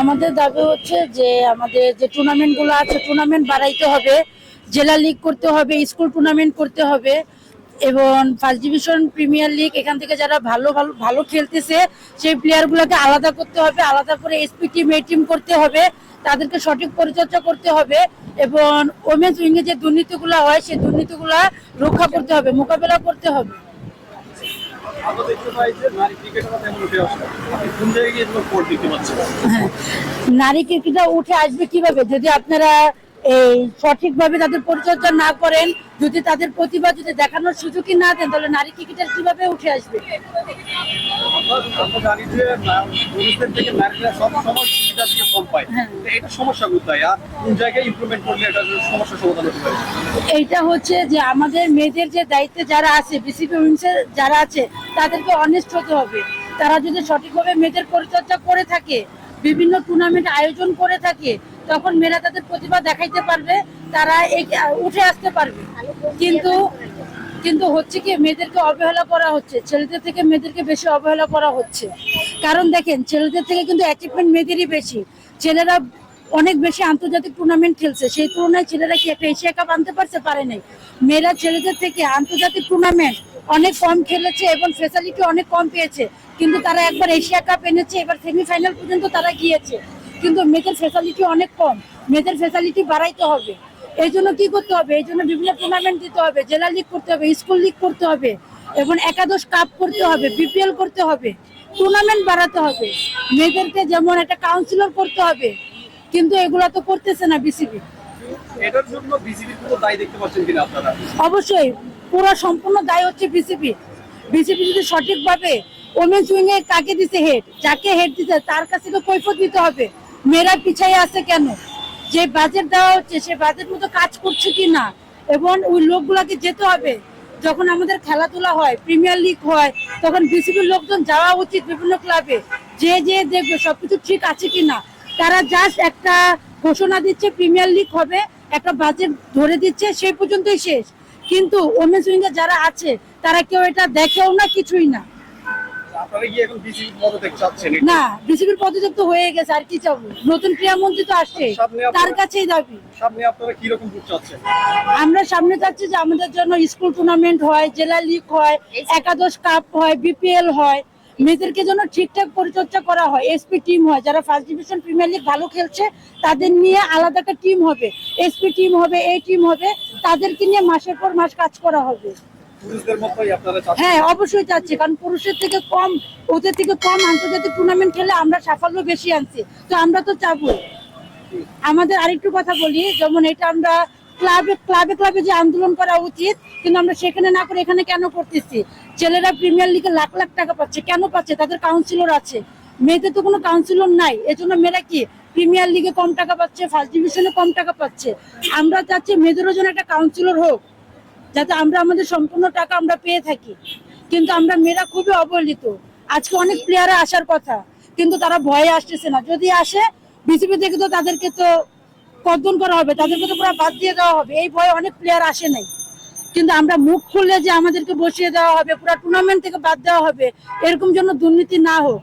আমাদের দাবি হচ্ছে যে আমাদের যে টুর্নামেন্টগুলো আছে, টুর্নামেন্ট বাড়াইতে হবে, জেলা লিগ করতে হবে, স্কুল টুর্নামেন্ট করতে হবে, এবং ফার্স্ট ডিভিশন, প্রিমিয়ার লিগ, এখান থেকে যারা ভালো ভালো ভালো খেলতেছে, সেই প্লেয়ারগুলোকে আলাদা করতে হবে, আলাদা করে এসপি টিম এ টিম করতে হবে, তাদেরকে সঠিক পরিচর্যা করতে হবে, এবং ওমেন্স উইংয়ে যে দুর্নীতিগুলো হয়, সেই দুর্নীতিগুলো রক্ষা করতে হবে, মোকাবেলা করতে হবে। নারী ক্রিকেটের কথা উঠে আসে। কোন জায়গায় গিয়ে এগুলো কোর্ট দিতে হ্যাঁ। উঠে আসবে কীভাবে? যদি আপনারা এই সঠিকভাবে তাদের পরিচর্যা না করেন, যদি তাদের প্রতিভা যদি দেখানোর সুযোগই না দেন, তাহলে নারী ক্রিকেটার কীভাবে উঠে আসবে হ্যাঁ। এইটা হচ্ছে যে আমাদের মেয়েদের যে দায়িত্বে যারা আছে বিসিপি যারা আছে, তাদেরকে অনেস্ট হতে হবে তারা যদি সঠিকভাবে মেয়েদের পরিচর্যা করে থাকে, বিভিন্ন টুর্নামেন্ট আয়োজন করে থাকে তখন মেয়েরা তাদের প্রতিভা দেখাইতে পারবে, তারা উঠে আসতে পারবে। কিন্তু কিন্তু হচ্ছে কি, মেয়েদেরকে অবহেলা করা হচ্ছে, ছেলেদের থেকে মেয়েদেরকে বেশি অবহেলা করা হচ্ছে। কারণ দেখেন, ছেলেদের থেকে কিন্তু অ্যাচিভমেন্ট মেয়েদেরই বেশি। ছেলেরা অনেক বেশি আন্তর্জাতিক টুর্নামেন্ট খেলছে, সেই তুলনায় ছেলেরা কি একটা এশিয়া কাপ আনতে পারছে? পারে নাই। মেয়েরা ছেলেদের থেকে আন্তর্জাতিক টুর্নামেন্ট অনেক কম খেলেছে এবং ফেসিলিটি অনেক কম পেয়েছে। কিন্তু তারা একবার এশিয়া কাপ এনেছে, এবার সেমিফাইনাল পর্যন্ত তারা গিয়েছে। কিন্তু মেয়েদের ফেসিলিটি অনেক কম। মেয়েদের ফেসিলিটি বাড়াইতে হবে। এই জন্য কি করতে হবে? এই জন্য বিভিন্ন টুর্নামেন্ট দিতে হবে জেলা লিগ করতে হবে স্কুল লিগ করতে হবে এবং একাদশ কাপ করতে হবে বিপিএল করতে হবে টুর্নামেন্ট বাড়াতে হবে। মেয়েদেরকে যেমন একটা কাউন্সিলর করতে হবে কিন্তু এগুলো তো করতেছে না বিসিবি এটার জন্য বিসিবির কোনো দায় দেখতে পাচ্ছেন কিনা আপনারা? অবশ্যই পুরো সম্পূর্ণ দায় হচ্ছে বিসিবি বিসিবি যদি সঠিকভাবে ওমেন্স উইং এ কাকে দিছে হেড যাকে হেড দিছে তার কাছে তো কৈফত দিতে হবে। মেয়েরা পিছাই আছে কেন? যে বাজেট দেওয়া হচ্ছে, সে বাজেট মতো কাজ করছে কি না? এবং ওই লোকগুলাকে যেতে হবে। যখন আমাদের খেলাধুলা হয় প্রিমিয়ার লিগ হয়, তখন বিসিবির লোকজন যাওয়া উচিত বিভিন্ন ক্লাবে যে যে দেখবে সবকিছু ঠিক আছে কি না। তারা জাস্ট একটা ঘোষণা দিচ্ছে প্রিমিয়ার লিগ হবে, একটা বাজেট ধরে দিচ্ছে, সেই পর্যন্তই শেষ। কিন্তু ওমেন্স উইং যারা আছে, তারা কেউ এটা দেখেও না, কিছুই না। এখন বিসিবির পদত্যাগ না পদযুক্ত হয়ে গেছে আর কি চাবো? নতুন ক্রীড়ামন্ত্রী তো আসছে তার কাছেই দাবি। সামনে আপনারা কি রকম চাচ্ছেন? আমরা সামনে যাচ্ছি যে আমাদের জন্য স্কুল টুর্নামেন্ট হয় জেলা লিগ হয় একাদশ কাপ হয় বিপিএল হয়। মেয়েদেরকে যেন ঠিকঠাক পরিচর্যা করা হয় এসপি টিম হয়। যারা ফার্স্ট ডিভিশন প্রিমিয়ার লিগ ভালো খেলছে তাদের নিয়ে আলাদা একটা টিম হবে। এসপি টিম হবে এই টিম হবে তাদেরকে নিয়ে মাসের পর মাস কাজ করা হবে। হ্যাঁ অবশ্যই চাচ্ছি, কারণ পুরুষের থেকে কম, ওদের থেকে কম আন্তর্জাতিক টুর্নামেন্ট খেলে আমরা সাফল্য বেশি আনছি। তো আমরা তো চাবো আমাদের আরেকটু কথা বলি, যেমন এটা আমরা ক্লাবে ক্লাবে ক্লাবে যে আন্দোলন করা উচিত, কিন্তু আমরা সেখানে না করে এখানে কেন করতেছি? ছেলেরা প্রিমিয়ার লিগে লাখ লাখ টাকা পাচ্ছে, কেন পাচ্ছে? তাদের কাউন্সিলর আছে। মেয়েদের তো কোনো কাউন্সিলর নাই, এজন্য মেয়েরা কি? প্রিমিয়ার লিগে কম টাকা পাচ্ছে ফার্স্ট ডিভিশনে কম টাকা পাচ্ছে। আমরা চাচ্ছি মেয়েদেরও যেন একটা কাউন্সিলর হোক। যাতে আমরা আমাদের সম্পূর্ণ টাকা আমরা পেয়ে থাকি। কিন্তু আমরা মেয়েরা খুবই অবহেলিত। আজকে অনেক প্লেয়ারে আসার কথা, কিন্তু তারা ভয়ে আসতেছে না। যদি আসে বিসিবি থেকে তো তাদেরকে তো কর্দন করা হবে, তাদেরকে তো পুরো বাদ দিয়ে দেওয়া হবে। এই ভয়ে অনেক প্লেয়ার আসে নাই। কিন্তু আমরা মুখ খুললে যে আমাদেরকে বসিয়ে দেওয়া হবে, পুরো টুর্নামেন্ট থেকে বাদ দেওয়া হবে, এরকম জন্য দুর্নীতি না হোক।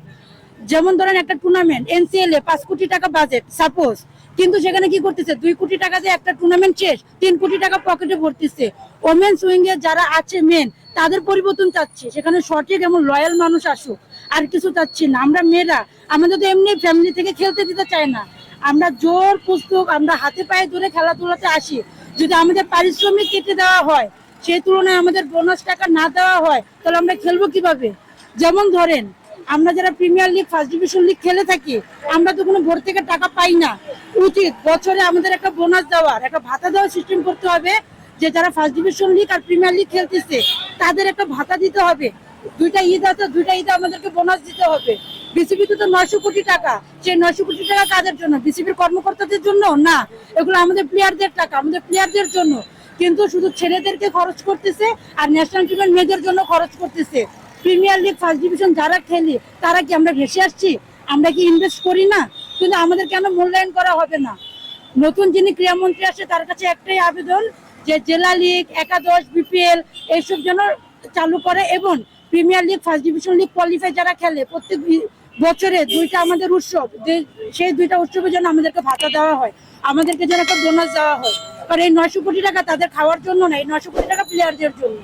যেমন ধরেন একটা টুর্নামেন্ট এনসিএল এ পাঁচ কোটি টাকা বাজেট সাপোজ কিন্তু সেখানে কি করতেছে? দুই কোটি টাকা দিয়ে একটা টুর্নামেন্ট শেষ, তিন কোটি টাকা পকেটে ভরতেছে। ওমেন্স উইং এ যারা আছে মেন তাদের পরিবর্তন চাচ্ছে। সেখানে সঠিক এবং লয়াল মানুষ আসুক, আর কিছু চাচ্ছি না। আমরা মেয়েরা আমাদের তো এমনি ফ্যামিলি থেকে খেলতে দিতে চায় না, আমরা জোর পুস্তক, আমরা হাতে পায়ে ধরে খেলাধুলাতে আসি। যদি আমাদের পারিশ্রমিক কেটে দেওয়া হয়, সেই তুলনায় আমাদের বোনাস টাকা না দেওয়া হয়, তাহলে আমরা খেলব কীভাবে? যেমন ধরেন আমরা যারা premier league first division league খেলে থাকি, আমরা তো কোনো বোর্ড থেকে টাকা পাই না। উচিত বছরে আমাদের একটা বোনাস দেওয়ার, একটা ভাতা দেওয়ার সিস্টেম করতে হবে যে যারা ফার্স্ট ডিভিশন লিগ আর প্রিমিয়ার লিগ খেলতেছে, তাদের একটা ভাতা দিতে হবে। দুইটা ঈদ আছে, দুইটা ঈদে আমাদেরকে বোনাস দিতে হবে। বিসিবি তো নয়শো কোটি টাকা, সেই নয়শো কোটি টাকা কাদের জন্য? বিসিবির কর্মকর্তাদের জন্য? না, এগুলো আমাদের প্লেয়ারদের টাকা, আমাদের প্লেয়ারদের জন্য। কিন্তু শুধু ছেলেদেরকে খরচ করতেছে আর ন্যাশনাল টিমের মেয়েদের জন্য খরচ করতেছে। প্রিমিয়ার লিগ ফার্স্ট ডিভিশন যারা খেলি, তারা কি আমরা ভেসে আসছি? আমরা কি ইনভেস্ট করি না? কিন্তু আমাদের কেন মূল্যায়ন করা হবে না? নতুন যিনি ক্রীড়ামন্ত্রী আসে তার কাছে একটাই আবেদন যে জেলা লিগ, একাদশ, বিপিএল এইসব যেন চালু করে এবং premier league first division league qualify যারা খেলে, প্রত্যেক বছরে দুইটা আমাদের উৎসব সেই দুইটা উৎসবের জন্য আমাদেরকে ভাতা দেওয়া হয়, আমাদেরকে যেন একটা বোনাস দেওয়া হয়। কারণ এই নয়শো কোটি টাকা তাদের খাওয়ার জন্য না, এই নয়শো কোটি টাকা প্লেয়ারদের জন্য।